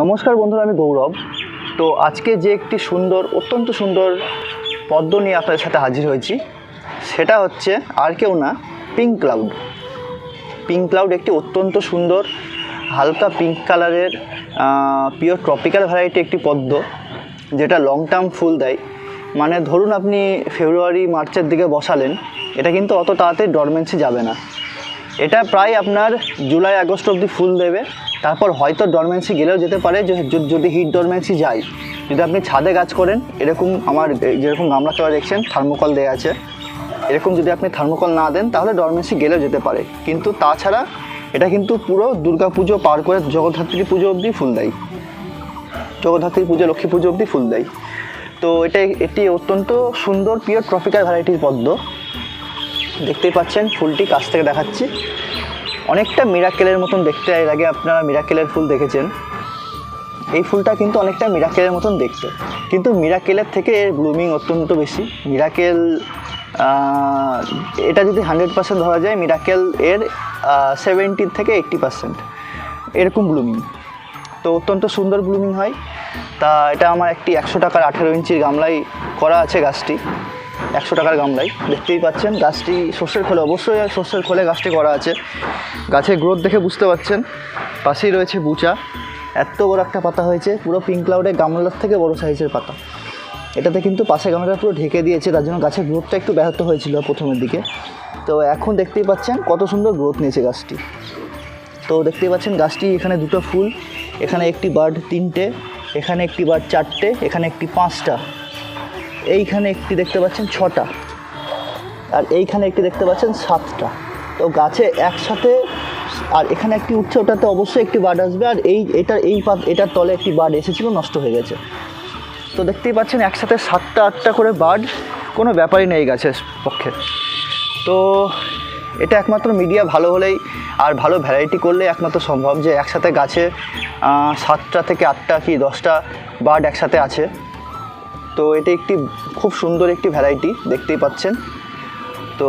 নমস্কার বন্ধুরা, আমি গৌরব। তো আজকে যে একটি সুন্দর, অত্যন্ত সুন্দর পদ্ম নিয়ে আপনাদের সাথে হাজির হয়েছি, সেটা হচ্ছে আর কেউ না পিঙ্ক ক্লাউড পিঙ্ক ক্লাউড একটি অত্যন্ত সুন্দর, হালকা পিঙ্ক কালারের পিওর ট্রপিক্যাল ভ্যারাইটি একটি পদ্ম, যেটা লং টার্ম ফুল দেয়। মানে ধরুন আপনি ফেব্রুয়ারি মার্চের দিকে বসালেন, এটা কিন্তু অত তাড়াতাড়ি ডরমেন্সি যাবে না। এটা প্রায় আপনার জুলাই আগস্ট অবধি ফুল দেবে। তারপর হয়তো ডরমেন্সি গেলেও যেতে পারে, যে যদি হিট ডরমেন্সি যায়। যদি আপনি ছাদে গাছ করেন, এরকম আমার যেরকম গামলা তোলা দেখছেন থার্মোকল দেওয়া আছে। এরকম যদি আপনি থার্মোকল না দেন, তাহলে ডরমেন্সি গেলেও যেতে পারে। কিন্তু তাছাড়া এটা কিন্তু পুরো পুজো পার করে জগদ্ধাত্রী পুজো অবধি ফুল দেয়। জগদ্ধাত্রী পুজো, লক্ষ্মী পুজো অবধি ফুল দেয়। তো এটা এটি অত্যন্ত সুন্দর পিওর ট্রপিক্যাল ভ্যারাইটির পদ্ম। দেখতেই পাচ্ছেন, ফুলটি কাছ থেকে দেখাচ্ছি। অনেকটা মিরাকেলের মতন দেখতে এর আগে আপনারা মিরাকেলের ফুল দেখেছেন। এই ফুলটা কিন্তু অনেকটা মিরাকেলের মতন দেখতে। কিন্তু মিরাকেলের থেকে এর ব্লুমিং অত্যন্ত বেশি। মিরাকেল এটা যদি হান্ড্রেড পার্সেন্ট ধরা যায় মিরাকেল এর সেভেন্টি থেকে এইট্টি পার্সেন্ট এরকম ব্লুমিং তো অত্যন্ত সুন্দর ব্লুমিং হয়। তা এটা আমার একটি একশো টাকার আঠেরো ইঞ্চির গামলায় করা আছে গাছটি। একশো টাকার গামলায় দেখতেই পাচ্ছেন, গাছটি সর্ষের খোলে, অবশ্যই সর্ষের খোলে গাছটি করা আছে। গাছের গ্রোথ দেখে বুঝতে পাচ্ছেন, পাশেই রয়েছে বুচা। এত বড় একটা পাতা হয়েছে, পুরো পিঙ্ক ক্লাউডের গামলার থেকে বড় সাইজের পাতা। এটাতে কিন্তু পাশে গামলাটা পুরো ঢেকে দিয়েছে, তার জন্য গাছের গ্রোথটা একটু ব্যাহত হয়েছিল প্রথমের দিকে। তো এখন দেখতেই পাচ্ছেন কত সুন্দর গ্রোথ নিয়েছে গাছটি। তো দেখতেই পাচ্ছেন গাছটি এখানে দুটো ফুল, এখানে একটি বার্ড তিনটে, এখানে একটি বার্ড চারটে, এখানে একটি পাঁচটা। এইখানে একটি দেখতে পাচ্ছেন ছটা। আর এইখানে একটি দেখতে পাচ্ছেন সাতটা। তো গাছে একসাথে আর এখানে একটি উঠছে, ওটাতে অবশ্যই একটি বার্ড আসবে। আর এই, এটার, এই পাত, এটার তলে একটি বার্ড এসেছিল, নষ্ট হয়ে গেছে। তো দেখতেই পাচ্ছেন একসাথে সাতটা, আটটা করে বার্ড কোনো ব্যাপারই নেই গাছের পক্ষে। তো এটা একমাত্র মিডিয়া ভালো হলেই আর ভালো ভ্যারাইটি করলে একমাত্র সম্ভব যে একসাথে গাছে সাতটা থেকে আটটা কি দশটা বার্ড একসাথে আছে। তো এটা একটি খুব সুন্দর একটি ভ্যারাইটি দেখতেই পাচ্ছেন। তো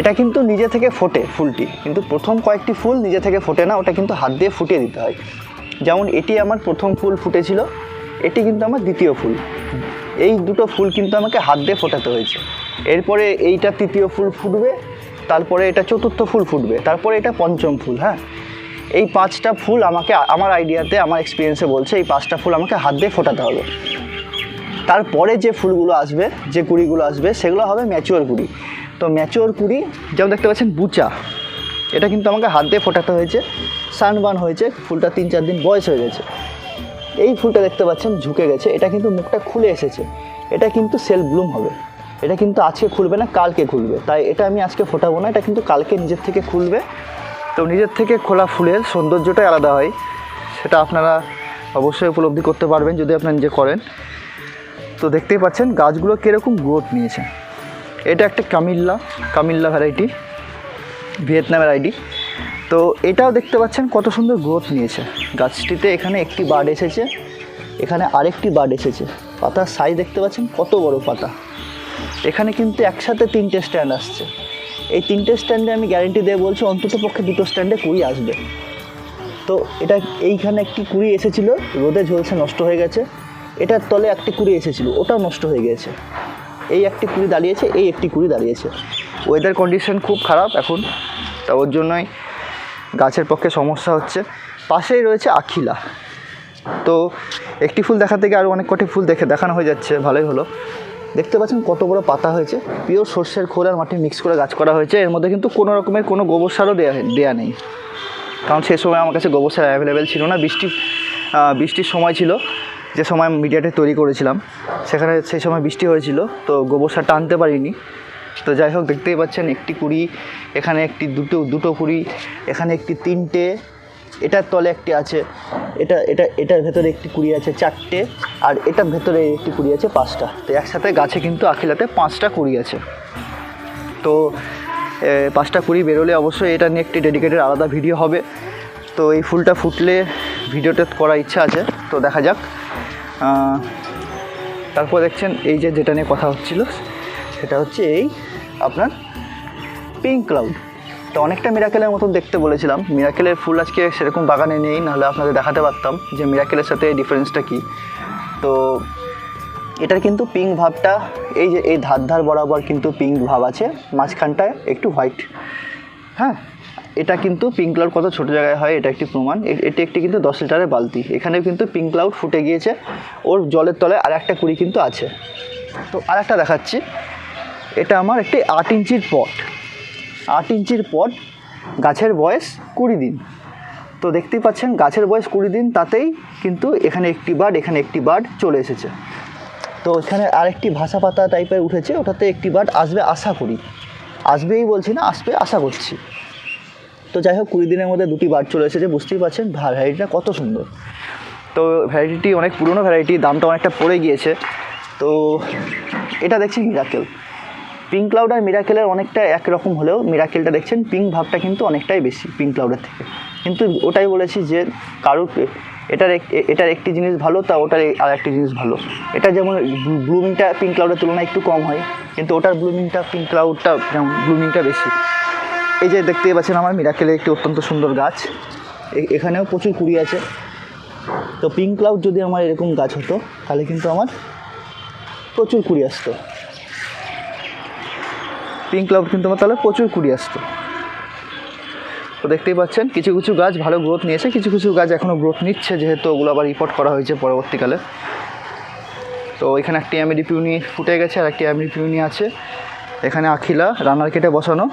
এটা কিন্তু নিজে থেকে ফোটে ফুলটি। কিন্তু প্রথম কয়েকটি ফুল নিজে থেকে ফোটে না, ওটা কিন্তু হাত দিয়ে ফুটিয়ে দিতে হয়। যেমন এটি আমার প্রথম ফুল ফুটেছিল, এটি কিন্তু আমার দ্বিতীয় ফুল। এই দুটো ফুল কিন্তু আমাকে হাত দিয়ে ফোটাতে হয়েছে। এরপরে এইটা তৃতীয় ফুল ফুটবে, তারপরে এটা চতুর্থ ফুল ফুটবে, তারপরে এটা পঞ্চম ফুল হ্যাঁ। এই পাঁচটা ফুল আমাকে, আমার আইডিয়াতে আমার এক্সপিরিয়েন্সে বলছে, এই পাঁচটা ফুল আমাকে হাত দিয়ে ফোটাতে হবে। তারপরে যে ফুলগুলো আসবে, যে কুড়িগুলো আসবে, সেগুলো হবে ম্যাচিওর কুড়ি। তো ম্যাচিওর কুড়ি, যেমন দেখতে পাচ্ছেন, বুচা। এটা কিন্তু আমাকে হাত দিয়ে ফোটাতে হয়েছে, সানবান হয়েছে, ফুলটা তিন চার দিন বয়স হয়ে গেছে। এই ফুলটা দেখতে পাচ্ছেন, ঝুঁকে গেছে। এটা কিন্তু মুখটা খুলে এসেছে। এটা কিন্তু সেল ব্লুম হবে। এটা কিন্তু আজকে খুলবে না, কালকে খুলবে। তাই এটা আমি আজকে ফোটাবো না, এটা কিন্তু কালকে নিজের থেকে খুলবে। তো নিজের থেকে খোলা ফুলের সৌন্দর্যটাই আলাদা হয়। সেটা আপনারা অবশ্যই উপলব্ধি করতে পারবেন যদি আপনারা নিজে করেন। তো দেখতেই পাচ্ছেন, গাছগুলো কীরকম গ্রোথ নিয়েছে। এটা একটা কামিল্লা কামিল্লা ভ্যারাইটি ভিয়েতনামের আইডি তো এটাও দেখতে পাচ্ছেন কত সুন্দর গ্রোথ নিয়েছে। গাছটিতে এখানে একটি বার্ড এসেছে, এখানে আরেকটি বার্ড এসেছে। পাতার সাইজ দেখতে পাচ্ছেন কত বড় পাতা। এখানে কিন্তু একসাথে তিনটে স্ট্যান্ড আসছে। এই তিনটে স্ট্যান্ডে আমি গ্যারেন্টি দিয়ে বলছি, অন্তত পক্ষে দুটো স্ট্যান্ডে কুড়ি আসবে। তো এটা এইখানে একটি কুড়ি এসেছিল, রোদে ঝলসে নষ্ট হয়ে গেছে। এটার তলে একটি কুড়ি এসেছিল, ওটাও নষ্ট হয়ে গেছে এই একটি কুড়ি দাঁড়িয়েছে, এই একটি কুড়ি দাঁড়িয়েছে। ওয়েদার কন্ডিশন খুব খারাপ এখন, তা ওর জন্যই গাছের পক্ষে সমস্যা হচ্ছে। পাশেই রয়েছে আখিলা। তো একটি ফুল দেখা থেকে আরও অনেক কটি ফুল দেখে দেখানো হয়ে যাচ্ছে, ভালোই হলো। দেখতে পাচ্ছেন কত বড় পাতা হয়েছে। পিওর সর্ষের খোল আর মাটি মিক্স করে গাছ করা হয়েছে। এর মধ্যে কিন্তু কোনো রকমের কোনো গোবর সারও দেওয়া দেওয়া নেই। কারণ সেই সময় আমার কাছে গোবর সার অ্যাভেলেবেল ছিল না। বৃষ্টি বৃষ্টির সময় ছিল। যে সময় মিডিয়াতে তৈরি করেছিলাম, সেখানে সেই সময় বৃষ্টি হয়েছিল, তো গোবর সারটা আনতে পারিনি। তো যাই হোক, দেখতেই পাচ্ছেন একটি কুড়ি, এখানে একটি দুটো দুটো কুড়ি, এখানে একটি তিনটে, এটার তলে একটি আছে, এটা এটা, এটার ভেতরে একটি কুড়ি আছে চারটে, আর এটার ভেতরে একটি কুড়ি আছে পাঁচটা। তো একসাথে গাছে কিন্তু আখিলাতে পাঁচটা কুড়ি আছে। তো পাঁচটা কুড়ি বেরোলে অবশ্যই এটা নিয়ে একটি ডেডিকেটেড আলাদা ভিডিও হবে। তো এই ফুলটা ফুটলে ভিডিওটা করার ইচ্ছা আছে। তো দেখা যাক। তারপর দেখছেন এই যে যেটা নিয়ে কথা হচ্ছিল, সেটা হচ্ছে এই আপনার পিঙ্ক ক্লাউড তো অনেকটা মিরাকেলের মতন দেখতে বলেছিলাম। মিরাকেলের ফুল আজকে সেরকম বাগানে নেই, নাহলে আপনাদের দেখাতে পারতাম যে মিরাকেলের সাথে ডিফারেন্সটা কী। তো এটার কিন্তু পিঙ্ক ভাবটা, এই যে এই ধার ধার বরাবর কিন্তু পিঙ্ক ভাব আছে, মাঝখানটায় একটু হোয়াইট হ্যাঁ? এটা কিন্তু পিঙ্ক ক্লাউড কত ছোটো জায়গায় হয়, এটা একটি প্রমাণ। এটি একটি কিন্তু দশ লিটারের বালতি। এখানেও কিন্তু পিঙ্ক ক্লাউড ফুটে গিয়েছে। ওর জলের তলায় আর একটা কুড়ি কিন্তু আছে। তো আর একটা দেখাচ্ছি। এটা আমার একটি আট ইঞ্চির পট। আট ইঞ্চির পট গাছের বয়স কুড়ি দিন। তো দেখতেই পাচ্ছেন, গাছের বয়স কুড়ি দিন, তাতেই কিন্তু এখানে একটি বার্ড, এখানে একটি বার্ড চলে এসেছে। তো এখানে আরেকটি ভাষা পাতা টাইপের উঠেছে, ওটাতে একটি বার্ড আসবে আশা করি। আসবেই বলছি না, আসবে আশা করছি। তো যাই হোক কুড়ি দিনের মধ্যে দুটি বার্ড চলে এসেছে, বুঝতেই পারছেন ভ্যারাইটিটা কত সুন্দর। তো ভ্যারাইটিটি অনেক পুরনো ভ্যারাইটি দামটা অনেকটা পড়ে গিয়েছে। তো এটা দেখছি মিরাকেল পিঙ্ক ক্লাউড আর মিরাকেলের অনেকটা একরকম হলেও মিরাকেলটা দেখছেন পিঙ্ক ভাবটা কিন্তু অনেকটাই বেশি পিঙ্ক ক্লাউডের থেকে। কিন্তু ওটাই বলেছি যে কারুর, এটার এটার একটি জিনিস ভালো, তা ওটার আর একটি জিনিস ভালো। এটা যেমন ব্লুমিংটা পিঙ্ক ক্লাউডের তুলনায় একটু কম হয়, কিন্তু ওটার ব্লুমিংটা পিঙ্ক ক্লাউডটা যেমন ব্লুমিংটা বেশি। এই যে দেখতেই পাচ্ছেন আমার মিরাকেলের একটি অত্যন্ত সুন্দর গাছ। এখানেও প্রচুর কুড়ি আছে। তো পিঙ্ক ক্লাউড যদি আমার এরকম গাছ হতো, তাহলে কিন্তু আমার প্রচুর কুড়ি আসতো। পিঙ্ক ক্লাউড কিন্তু আমার তাহলে প্রচুর কুড়ি আসতো। তো দেখতেই পাচ্ছেন, কিছু কিছু গাছ ভালো গ্রোথ নিয়েছে, কিছু কিছু গাছ এখনও গ্রোথ নিচ্ছে, যেহেতু ওগুলো আবার রিপোর্ট করা হয়েছে পরবর্তীকালে। তো এখানে একটি আমেরি পিউনি ফুটে গেছে, আর একটি আমেরি পিউনি আছে। এখানে আখিলা রান্নার কেটে বসানো।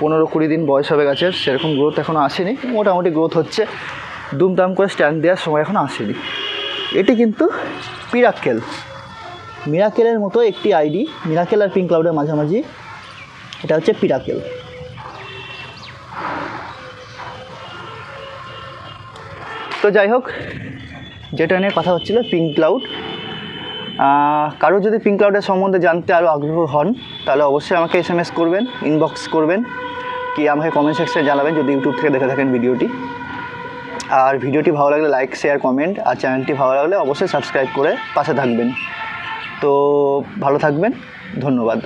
পনেরো কুড়ি দিন বয়স হবে গাছের সেরকম গ্রোথ এখনও আসেনি, মোটামুটি গ্রোথ হচ্ছে। দুমদাম করে স্ট্যান্ড দেওয়ার সময় এখনও আসেনি। এটি কিন্তু পিরাক্কেল মিরাকেলের মতো একটি আইডি মিরাকেল আর পিঙ্ক ক্লাউডের মাঝামাঝি। এটা হচ্ছে পিরাকেল তো যাই হোক, যেটা নিয়ে কথা হচ্ছিল পিঙ্ক ক্লাউড কারও যদি পিঙ্ক ক্লাউডের সম্বন্ধে জানতে আরও আগ্রহ হন, তাহলে অবশ্যই আমাকে এস করবেন ইনবক্স করবেন। কি আমাকে কমেন্ট সেকশনে জানাবেন যদি ইউটিউব থেকে দেখে থাকেন ভিডিওটি। আর ভিডিওটি ভালো লাগলে লাইক শেয়ার কমেন্ট আর চ্যানেলটি ভালো লাগলে অবশ্যই সাবস্ক্রাইব করে পাশে থাকবেন। তো ভালো থাকবেন, ধন্যবাদ।